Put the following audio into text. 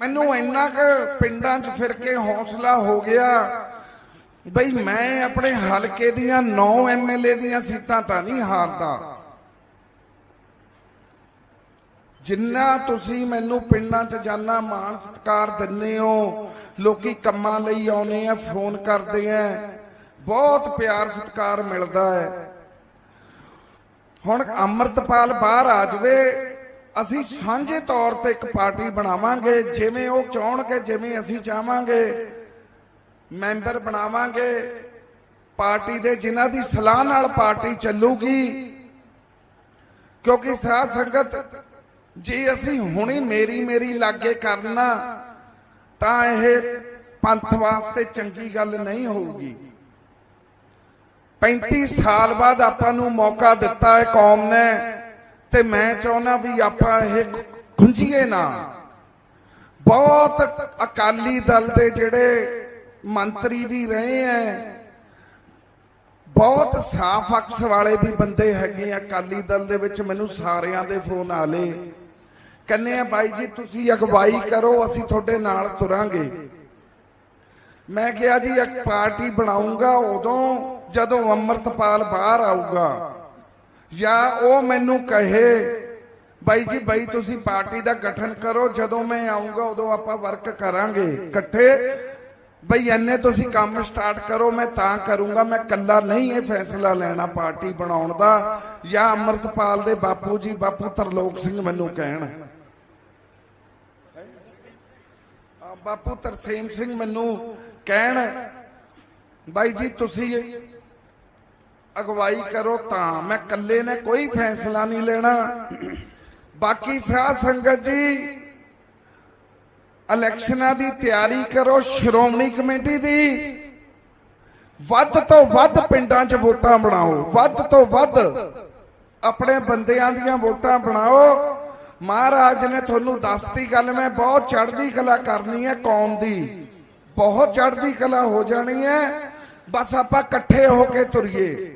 ਮੈਨੂੰ ਇੰਨਾ ਕੁ ਪਿੰਡਾਂ 'ਚ ਫਿਰ ਕੇ ਹੌਸਲਾ ਹੋ ਗਿਆ। ਬਈ ਮੈਂ ਆਪਣੇ ਹਲਕੇ ਦੀਆਂ 9 ਐਮਐਲਏ ਦੀਆਂ ਸੀਟਾਂ ਤਾਂ ਨਹੀਂ ਹਾਰਦਾ। ਜਿੰਨਾ ਤੁਸੀਂ ਮੈਨੂੰ ਪਿੰਡਾਂ 'ਚ ਜਾਣਾ ਮਾਣ ਸਤਿਕਾਰ ਦਿੰਦੇ ਹੋ, ਲੋਕੀ ਕੰਮਾਂ ਲਈ ਆਉਨੇ ਆ, ਫੋਨ ਕਰਦੇ ਆ, ਬਹੁਤ ਪਿਆਰ ਸਤਿਕਾਰ ਮਿਲਦਾ ਹੈ। ਹੁਣ ਅੰਮ੍ਰਿਤਪਾਲ ਬਾਹਰ ਆ ਜਾਵੇ ਅਸੀਂ ਸਾਂਝੇ ਤੌਰ ਤੇ ਇੱਕ ਪਾਰਟੀ ਬਣਾਵਾਂਗੇ, ਜਿਵੇਂ ਉਹ ਚਾਹਣਗੇ, ਜਿਵੇਂ ਅਸੀਂ ਚਾਹਾਂਗੇ। ਮੈਂਬਰ ਬਣਾਵਾਂਗੇ। ਪਾਰਟੀ ਦੇ ਜਿਨ੍ਹਾਂ ਦੀ ਸਲਾਹ ਨਾਲ ਪਾਰਟੀ ਚੱਲੂਗੀ। ਕਿਉਂਕਿ ਸਾਧ ਸੰਗਤ, ਜੇ ਅਸੀਂ ਹੁਣੇ ਮੇਰੀ ਮੇਰੀ ਲਾਗੇ ਕਰਨਾ, ਤਾਂ ਇਹ ਪੰਥ ਵਾਸਤੇ ਚੰਗੀ ਗੱਲ ਨਹੀਂ ਹੋਊਗੀ। 35 ਸਾਲ ਬਾਅਦ ਆਪਾਂ ਨੂੰ ਮੌਕਾ ਦਿੱਤਾ ਹੈ ਕੌਮ ਨੇ। ਤੇ ਮੈਂ ਚਾਹੁੰਦਾ ਵੀ ਆਪਾਂ ਇਹ ਖੁੰਝੀਏ ਨਾ। ਬਹੁਤ ਅਕਾਲੀ ਦਲ ਦੇ ਜਿਹੜੇ ਮੰਤਰੀ ਵੀ ਰਹੇ ਐ, ਬਹੁਤ ਸਾਫ਼ ਅਕਸ ਵਾਲੇ ਵੀ ਬੰਦੇ ਹੈਗੇ ਆ ਅਕਾਲੀ ਦਲ ਦੇ ਵਿੱਚ, ਮੈਨੂੰ ਸਾਰਿਆਂ ਦੇ ਫੋਨ ਆਲੇ ਕਹਿੰਦੇ ਆ, ਬਾਈ ਜੀ, ਤੁਸੀਂ ਅਗਵਾਈ ਕਰੋ, ਅਸੀਂ ਤੁਹਾਡੇ ਨਾਲ ਤੁਰਾਂਗੇ। ਮੈਂ ਕਿਹਾ ਜੀ, ਇੱਕ ਪਾਰਟੀ ਬਣਾਉਂਗਾ ਉਦੋਂ ਜਦੋਂ ਅੰਮ੍ਰਿਤਪਾਲ ਬਾਹਰ ਆਊਗਾ। ਜਾਂ ਉਹ ਮੈਨੂੰ ਕਹੇ, ਬਾਈ ਜੀ, ਬਾਈ, ਤੁਸੀਂ ਪਾਰਟੀ ਦਾ ਗਠਨ ਕਰੋ, ਜਦੋਂ ਮੈਂ ਆਉਂਗਾ, ਉਦੋਂ ਆਪਾਂ ਵਰਕ ਕਰਾਂਗੇ। ਇਕੱਠੇ, ਬਈ ਐਨੇ ਤੁਸੀਂ ਕੰਮ ਸਟਾਰਟ ਕਰੋ, ਮੈਂ ਤਾਂ ਕਰੂੰਗਾ, ਮੈਂ ਕੱਲਾ ਨਹੀਂ ਇਹ ਫੈਸਲਾ ਲੈਣਾ ਪਾਰਟੀ ਬਣਾਉਣ ਦਾ। ਜਾਂ ਅੰਮ੍ਰਿਤਪਾਲ ਦੇ ਬਾਪੂ ਜੀ, ਬਾਪੂ ਤਰਲੋਕ ਸਿੰਘ ਮੈਨੂੰ ਕਹਿਣ। ਬਾਪੂ ਤਰਸੇਮ ਸਿੰਘ ਮੈਨੂੰ ਕਹਿਣ, ਬਾਈ ਜੀ, ਤੁਸੀਂ ਅਗਵਾਈ ਕਰੋ ਤਾਂ। ਮੈਂ ਇਕੱਲੇ ਨੇ ਕੋਈ ਫੈਸਲਾ ਨਹੀਂ ਲੈਣਾ। ਬਾਕੀ ਸਾਧ ਸੰਗਤ ਜੀ, ਇਲੈਕਸ਼ਨਾਂ ਦੀ ਤਿਆਰੀ ਕਰੋ, ਸ਼੍ਰੋਮਣੀ ਕਮੇਟੀ ਦੀ। ਵੱਧ ਤੋਂ ਵੱਧ ਪਿੰਡਾਂ 'ਚ ਵੋਟਾਂ ਬਣਾਓ। ਵੱਧ ਤੋਂ ਵੱਧ ਆਪਣੇ ਬੰਦਿਆਂ ਦੀਆਂ ਵੋਟਾਂ ਬਣਾਓ। ਮਹਾਰਾਜ ਨੇ ਤੁਹਾਨੂੰ ਦੱਸਤੀ ਗੱਲ, ਮੈਂ ਬਹੁਤ ਚੜ੍ਹਦੀ ਕਲਾ ਕਰਨੀ ਹੈ ਕੌਮ ਦੀ। ਬਹੁਤ ਚੜ੍ਹਦੀ ਕਲਾ ਹੋ ਜਾਣੀ ਹੈ। ਬਸ ਆਪਾਂ ਇਕੱਠੇ ਹੋ ਕੇ ਤੁਰੀਏ।